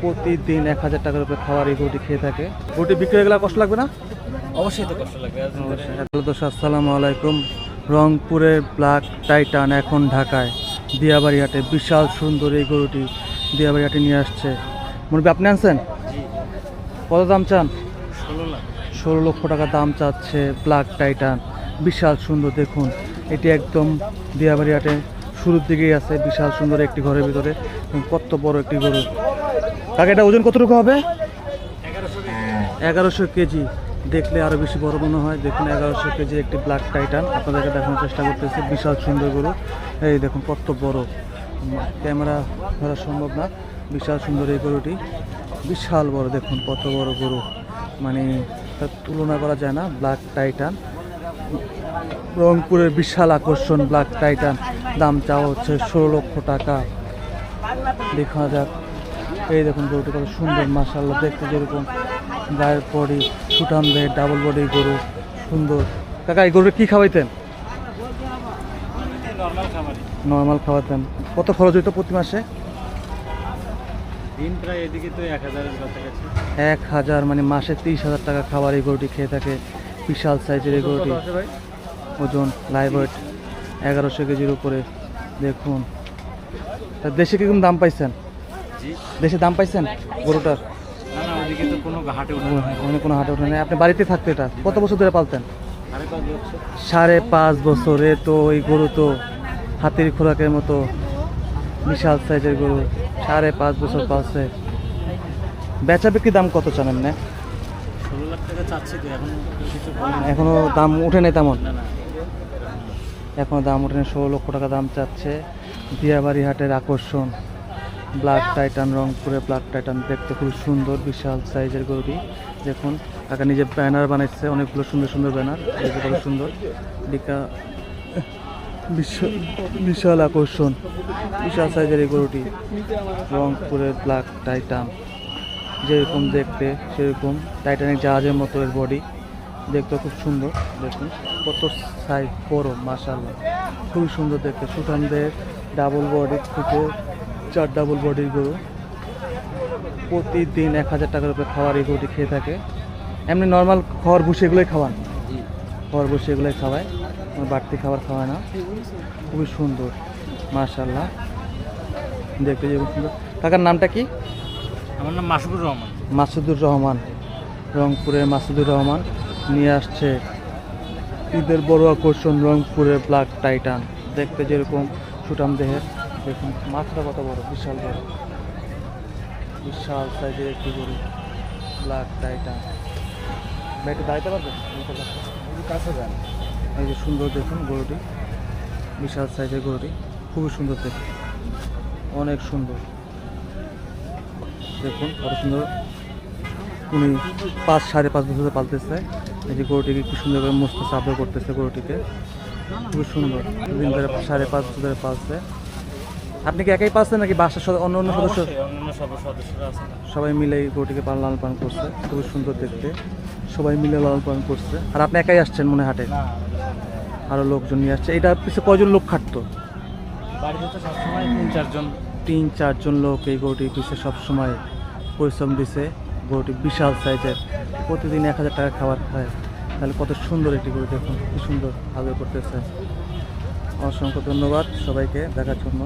প্রতিদিন এক হাজার টাকার উপরে খাবার এই গরুটি খেয়ে থাকে। গরুটি বিক্রি হয়ে গেলে কষ্ট লাগবে না? অবশ্যই তো কষ্ট লাগবে হ্যালো আসসালামু আলাইকুম। রংপুরের ব্ল্যাক টাইটান এখন ঢাকায়। দিয়াবাড়ি হাটে বিশাল সুন্দর এই গরুটি দিয়াবাড়ি হাটে নিয়ে আসছে। মুরব্বী আপনি আনছেন? কত দাম চান? ষোলো লক্ষ টাকা দাম চাচ্ছে ব্ল্যাক টাইটান। বিশাল সুন্দর দেখুন। এটি একদম দিয়াবাড়ি হাটে শুরুর দিকেই আছে বিশাল সুন্দর একটি ঘরের ভিতরে। কত বড় একটি গরু। কাকে, এটা ওজন কতটুকু হবে? এগারোশো কেজি। দেখলে আরও বেশি বড় মনে হয়। দেখুন, এগারোশো কেজি একটি ব্ল্যাক টাইটান আপনাদেরকে দেখানোর চেষ্টা করতেছি। বিশাল সুন্দর গরু। এই দেখুন, কত বড়। ক্যামেরা ধরা সম্ভব না। বিশাল সুন্দর এই গরুটি। বিশাল বড়, দেখুন, কত বড় গরু। মানে তার তুলনা করা যায় না। ব্ল্যাক টাইটান রংপুরের বিশাল আকর্ষণ ব্ল্যাক টাইটান দাম চাওয়া হচ্ছে ষোলো লক্ষ টাকা। দেখা যাক। এই দেখুন গরুটি কত সুন্দর মাসাল্লাহ দেখতে যেরকম। গায়ের বডি সুঠাম দেয় ডাবল বডি গরু সুন্দর। কাকা এই গরুটা কী খাওয়াইতেন? নর্মাল খাওয়াতেন। কত খরচ হইতো প্রতি মাসে? দিন প্রায় এদিকে তো এক হাজারের কাছাকাছি। এক হাজার মানে মাসে তিরিশ হাজার টাকা খাবার এই গরুটি খেয়ে থাকে। বিশাল সাইজের এই গরুটি। ওজন লাইভ ওয়েট এগারোশো কেজির উপরে। দেখুন। তা দেশে কীরকম দাম পাইছেন? দেশে দাম পাইছেন গরুটার? উঠে অন্য কোনো হাটে ওঠে না আপনি বাড়িতে থাকতো এটা কত বছর ধরে পালতেন? সাড়ে পাঁচ বছরে। তো ওই গরু তো হাতির খোরাকের মতো বিশাল সাইজের গরু সাড়ে পাঁচ বছর পালছে। বেচা বিক্রি দাম কত চান এমনি এখন দাম উঠে নেই তেমন? এখনও দাম উঠে নেই ষোলো লক্ষ টাকা দাম চাচ্ছে। দিয়াবাড়ি হাটের আকর্ষণ। ব্ল্যাক টাইটান, রংপুরে ব্ল্যাক টাইটান দেখতে খুব সুন্দর, বিশাল সাইজের গরুটি। দেখুন, কাকা নিজে ব্যানার বানাইছে, অনেকগুলো সুন্দর সুন্দর ব্যানার কত সুন্দর। দিকা বিশাল বিশাল আকর্ষণ, বিশাল সাইজের এই গরুটি। রংপুরের ব্ল্যাক টাইটান, যেরকম দেখতে সেরকম টাইটানিক জাহাজের মতো এর বডি। দেখতে খুব সুন্দর, দেখুন, কত সাইজ বড় মাশাল্লাহ খুবই সুন্দর দেখতে, সুঠামদের ডাবল বডি থেকে চার ডাবল বডির গরু। প্রতিদিন এক হাজার টাকার উপরে খাওয়ার এই গরুটি খেয়ে থাকে। এমনি নর্মাল খড় ভুষি এগুলোই খাওয়ান। খড় ভুষি এগুলোই খাওয়ায়। বাড়তি খাবার খাওয়ায় না। খুবই সুন্দর। মাশাল্লাহ দেখতে যেরকম সুন্দর। কাকার নামটা কি? আমার নাম মাসুদুর রহমান। মাসুদুর রহমান। রংপুরের মাসুদুর রহমান। নিয়ে আসছে ঈদের বড় আকর্ষণ রংপুরের ব্ল্যাক টাইটান। দেখতে যেরকম সুটাম দেহের। দেখুন, মাথাটা কত বড়, বিশাল বড়। বিশাল সাইজের একটি গরু ব্ল্যাক ভাই, একটু দাঁড়াতে পারবেন? কাছে যান। এই যে সুন্দর দেখুন গরুটি। বিশাল সাইজের গরুটি। খুবই সুন্দর দেখতে অনেক সুন্দর। দেখুন, কত সুন্দর। উনি পাঁচ, সাড়ে পাঁচ বছর পালতেছে। এই যে গরুটিকে কি সুন্দর করে মস্ত চাপড় করতেছে গরুটিকে। খুবই সুন্দর। দিন ধরে সাড়ে পাঁচ বছর ধরে পালছে। আপনি কি একাই পালছেন নাকি বাসার অন্য অন্য সদস্য? সবাই মিলে এই গরুটিকে পালন লালন পালন করছে। খুবই সুন্দর দেখতে। সবাই মিলে লালন পালন করছে। আর আপনি একাই আসছেন মনে হাটে? আরও লোকজন নিয়ে আসছে। এটা পিছনে কয়জন লোক খাটতো? তিন চারজন। তিন চারজন লোক এই গরুটির পিছিয়ে সবসময় পরিশ্রম দিছে। গরুটি বিশাল সাইজের। প্রতিদিন এক হাজার টাকা খাবার খায়। তাহলে কত সুন্দর একটি গরু দেখুন। কি সুন্দর আদর করতেছে। অসংখ্য ধন্যবাদ সবাইকে দেখার জন্য।